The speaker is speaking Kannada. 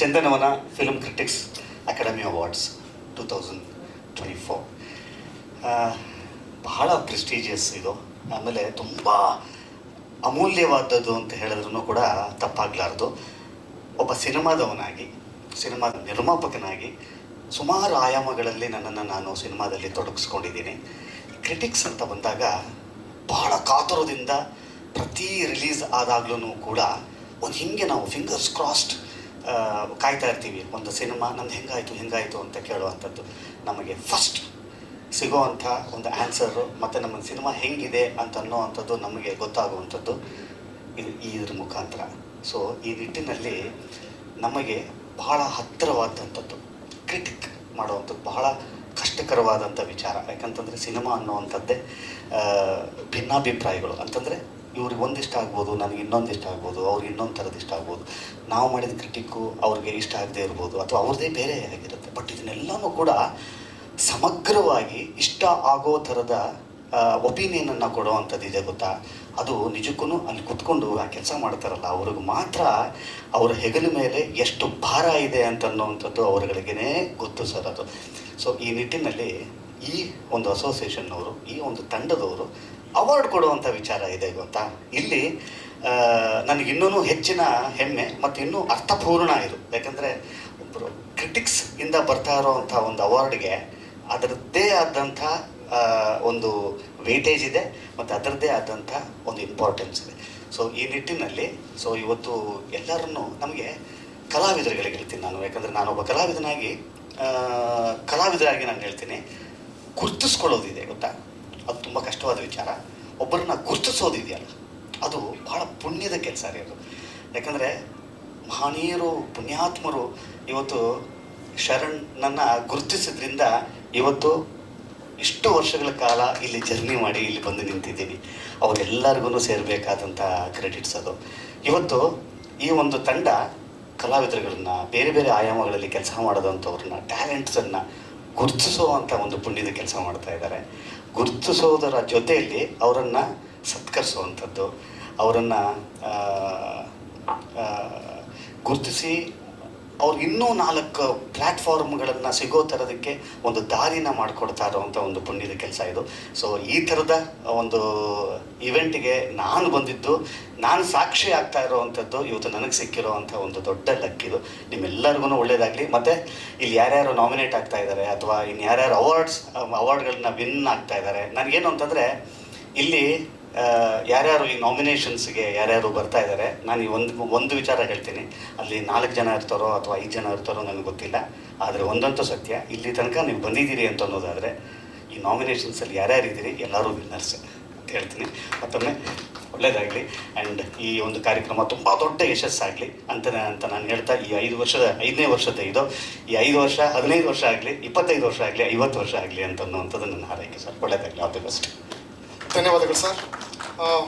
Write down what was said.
Chandanavana film critics academy awards two thousand twenty four ಬಹಳ ಪ್ರೆಸ್ಟೀಜಿಯಸ್ ಇದು. ಆಮೇಲೆ ತುಂಬ ಅಮೂಲ್ಯವಾದದ್ದು ಅಂತ ಹೇಳಿದ್ರೂ ಕೂಡ ತಪ್ಪಾಗಲಾರ್ದು. ಒಬ್ಬ ಸಿನಿಮಾದವನಾಗಿ, ಸಿನಿಮಾದ ನಿರ್ಮಾಪಕನಾಗಿ ಸುಮಾರು ಆಯಾಮಗಳಲ್ಲಿ ನನ್ನನ್ನು ನಾನು ಸಿನಿಮಾದಲ್ಲಿ ತೊಡಗಿಸ್ಕೊಂಡಿದ್ದೀನಿ. ಕ್ರಿಟಿಕ್ಸ್ ಅಂತ ಬಂದಾಗ ಬಹಳ ಕಾತುರದಿಂದ ಪ್ರತಿ ರಿಲೀಸ್ ಆದಾಗ್ಲೂ ಕೂಡ ಒಂದು ಹಿಂಗೆ ನಾವು ಫಿಂಗರ್ಸ್ ಕ್ರಾಸ್ಡ್ ಕಾಯ್ತಾ ಇರ್ತೀವಿ. ಒಂದು ಸಿನಿಮಾ, ನಂದು ಹೆಂಗಾಯಿತು ಹೆಂಗಾಯಿತು ಅಂತ ಕೇಳುವಂಥದ್ದು ನಮಗೆ ಫಸ್ಟ್ ಸಿಗೋವಂಥ ಒಂದು ಆನ್ಸರು ಮತ್ತು ನಮ್ಮ ಸಿನಿಮಾ ಹೆಂಗಿದೆ ಅಂತ ಅನ್ನೋವಂಥದ್ದು ನಮಗೆ ಗೊತ್ತಾಗುವಂಥದ್ದು ಇದು ಇದ್ರ ಮುಖಾಂತರ. ಸೊ ಈ ನಿಟ್ಟಿನಲ್ಲಿ ನಮಗೆ ಬಹಳ ಹತ್ತಿರವಾದಂಥದ್ದು ಕ್ರಿಟಿಕ್ ಮಾಡುವಂಥದ್ದು ಬಹಳ ಕಷ್ಟಕರವಾದಂಥ ವಿಚಾರ. ಯಾಕಂತಂದರೆ ಸಿನಿಮಾ ಅನ್ನೋವಂಥದ್ದೇ ಭಿನ್ನಾಭಿಪ್ರಾಯಗಳು. ಅಂತಂದರೆ ಇವ್ರಿಗೆ ಒಂದಿಷ್ಟ ಆಗ್ಬೋದು, ನನಗೆ ಇನ್ನೊಂದು ಇಷ್ಟ ಆಗ್ಬೋದು, ಅವ್ರಿಗೆ ಇನ್ನೊಂದು ಥರದ ಇಷ್ಟ ಆಗ್ಬೋದು. ನಾವು ಮಾಡಿದ ಕ್ರಿಟಿಕ್ಕು ಅವ್ರಿಗೆ ಇಷ್ಟ ಆಗದೆ ಇರ್ಬೋದು ಅಥವಾ ಅವ್ರದ್ದೇ ಬೇರೆ ಆಗಿರುತ್ತೆ. ಬಟ್ ಇದನ್ನೆಲ್ಲನೂ ಕೂಡ ಸಮಗ್ರವಾಗಿ ಇಷ್ಟ ಆಗೋ ಥರದ ಒಪಿನಿಯನನ್ನು ಕೊಡುವಂಥದ್ದು ಇದೆ ಗೊತ್ತಾ? ಅದು ನಿಜಕ್ಕೂ ಅಲ್ಲಿ ಕುತ್ಕೊಂಡು ಆ ಕೆಲಸ ಮಾಡ್ತಾರಲ್ಲ, ಅವ್ರಿಗೆ ಮಾತ್ರ ಅವರ ಹೆಗಲ ಮೇಲೆ ಎಷ್ಟು ಭಾರ ಇದೆ ಅಂತ ಅವ್ರಗಳಿಗೇ ಅವರುಗಳಿಗೇ ಗೊತ್ತು ಸರ್ ಅದು. ಸೊ ಈ ನಿಟ್ಟಿನಲ್ಲಿ ಈ ಒಂದು ಅಸೋಸಿಯೇಷನ್ನವರು ಈ ಒಂದು ತಂಡದವರು ಅವಾರ್ಡ್ ಕೊಡುವಂಥ ವಿಚಾರ ಇದೆ ಗೊತ್ತಾ? ಇಲ್ಲಿ ನನಗಿನ್ನೂ ಹೆಚ್ಚಿನ ಹೆಮ್ಮೆ ಮತ್ತು ಇನ್ನೂ ಅರ್ಥಪೂರ್ಣ ಇದು. ಯಾಕಂದರೆ ಒಬ್ಬರು ಕ್ರಿಟಿಕ್ಸ್ ಇಂದ ಬರ್ತಾ ಇರೋವಂಥ ಒಂದು ಅವಾರ್ಡ್ಗೆ ಅದರದ್ದೇ ಆದಂಥ ಒಂದು ವೇಟೇಜ್ ಇದೆ ಮತ್ತು ಅದರದ್ದೇ ಆದಂಥ ಒಂದು ಇಂಪಾರ್ಟೆನ್ಸ್ ಇದೆ. ಸೊ ಈ ನಿಟ್ಟಿನಲ್ಲಿ ಸೊ ಇವತ್ತು ಎಲ್ಲರನ್ನೂ ನಮಗೆ ಕಲಾವಿದರುಗಳಿಗೆ ಹೇಳ್ತೀನಿ ನಾನು. ಯಾಕಂದರೆ ನಾನೊಬ್ಬ ಕಲಾವಿದನಾಗಿ ಕಲಾವಿದರಾಗಿ ನಾನು ಹೇಳ್ತೀನಿ. ಗುರ್ತಿಸ್ಕೊಳ್ಳೋದಿದೆ, ಗೊತ್ತಾ? ಅದು ತುಂಬ ಕಷ್ಟವಾದ ವಿಚಾರ. ಒಬ್ಬರನ್ನ ಗುರ್ತಿಸೋದಿದೆಯಲ್ಲ, ಅದು ಬಹಳ ಪುಣ್ಯದ ಕೆಲಸ ರೀ ಅದು. ಯಾಕಂದರೆ ಮಹನೀಯರು, ಪುಣ್ಯಾತ್ಮರು ಇವತ್ತು ಶರಣ್ನನ್ನು ಗುರುತಿಸಿದ್ರಿಂದ ಇವತ್ತು ಇಷ್ಟು ವರ್ಷಗಳ ಕಾಲ ಇಲ್ಲಿ ಜರ್ನಿ ಮಾಡಿ ಇಲ್ಲಿ ಬಂದು ನಿಂತಿದ್ದೀನಿ ಅವರೆಲ್ಲರಿಗೂ ಸೇರಬೇಕಾದಂಥ ಕ್ರೆಡಿಟ್ಸ್ ಅದು. ಇವತ್ತು ಈ ಒಂದು ತಂಡ ಕಲಾವಿದರುಗಳನ್ನು, ಬೇರೆ ಬೇರೆ ಆಯಾಮಗಳಲ್ಲಿ ಕೆಲಸ ಮಾಡೋದಂಥವ್ರನ್ನ ಟ್ಯಾಲೆಂಟ್ಸನ್ನು ಗುರುತಿಸುವಂಥ ಒಂದು ಪುಣ್ಯದ ಕೆಲಸ ಮಾಡ್ತಾ ಇದ್ದಾರೆ ಗುರುತಿಸೋದರ ಜೊತೆಯಲ್ಲಿ ಅವರನ್ನು ಸತ್ಕರಿಸುವಂಥದ್ದು ಅವರನ್ನು ಗುರುತಿಸಿ ಅವ್ರಿಗೆ ಇನ್ನೂ ನಾಲ್ಕು ಪ್ಲ್ಯಾಟ್ಫಾರ್ಮ್ಗಳನ್ನು ಸಿಗೋ ಥರದಕ್ಕೆ ಒಂದು ದಾರಿನ ಮಾಡಿಕೊಡ್ತಾ ಇರೋವಂಥ ಒಂದು ಪುಣ್ಯದ ಕೆಲಸ ಇದು. ಸೊ ಈ ಥರದ ಒಂದು ಇವೆಂಟಿಗೆ ನಾನು ಬಂದಿದ್ದು, ನಾನು ಸಾಕ್ಷಿ ಆಗ್ತಾ ಇರೋವಂಥದ್ದು ಇವತ್ತು ನನಗೆ ಸಿಕ್ಕಿರೋವಂಥ ಒಂದು ದೊಡ್ಡ ಲಕ್ಕಿದು ನಿಮ್ಮೆಲ್ಲರಿಗೂ ಒಳ್ಳೇದಾಗಲಿ. ಮತ್ತು ಇಲ್ಲಿ ಯಾರ್ಯಾರು ನಾಮಿನೇಟ್ ಆಗ್ತಾ ಇದ್ದಾರೆ ಅಥವಾ ಇನ್ನು ಯಾರ್ಯಾರು ಅವಾರ್ಡ್ಸ್, ಅವಾರ್ಡ್ಗಳನ್ನ ವಿನ್ ಆಗ್ತಾ ಇದ್ದಾರೆ. ನನಗೇನು ಅಂತಂದರೆ, ಇಲ್ಲಿ ಯಾರ್ಯಾರು ಈ ನಾಮಿನೇಷನ್ಸ್ಗೆ ಯಾರ್ಯಾರು ಬರ್ತಾ ಇದ್ದಾರೆ ನಾನು ಈ ಒಂದು ಒಂದು ವಿಚಾರ ಹೇಳ್ತೀನಿ. ಅಲ್ಲಿ ನಾಲ್ಕು ಜನ ಇರ್ತಾರೋ ಅಥವಾ ಐದು ಜನ ಇರ್ತಾರೋ ನನಗೆ ಗೊತ್ತಿಲ್ಲ. ಆದರೆ ಒಂದಂತೂ ಸತ್ಯ, ಇಲ್ಲಿ ತನಕ ನೀವು ಬಂದಿದ್ದೀರಿ ಅಂತ ಅನ್ನೋದಾದರೆ, ಈ ನಾಮಿನೇಷನ್ಸಲ್ಲಿ ಯಾರ್ಯಾರು ಇದ್ದೀರಿ ಎಲ್ಲರೂ ವಿನ್ನರ್ಸ್ ಅಂತ ಹೇಳ್ತೀನಿ. ಮತ್ತೊಮ್ಮೆ ಒಳ್ಳೆಯದಾಗಲಿ ಆ್ಯಂಡ್ ಈ ಒಂದು ಕಾರ್ಯಕ್ರಮ ತುಂಬ ದೊಡ್ಡ ಯಶಸ್ಸಾಗಲಿ ಅಂತ ಅಂತ ನಾನು ಹೇಳ್ತಾ, ಈ ಐದು ವರ್ಷದ, ಐದನೇ ವರ್ಷದ ಇದು. ಈ ಐದು ವರ್ಷ, ಹದಿನೈದು ವರ್ಷ ಆಗಲಿ, ಇಪ್ಪತ್ತೈದು ವರ್ಷ ಆಗಲಿ, ಐವತ್ತು ವರ್ಷ ಆಗಲಿ ಅಂತ ಅನ್ನುವಂಥದ್ದು ನನ್ನ ಹಾರೈಕೆ ಸರ್. ಒಳ್ಳೆಯದಾಗಲಿ ಆಲ್ ದಿ ಬೆಸ್ಟ್ ಧನ್ಯವಾದಗಳು ಸರ್.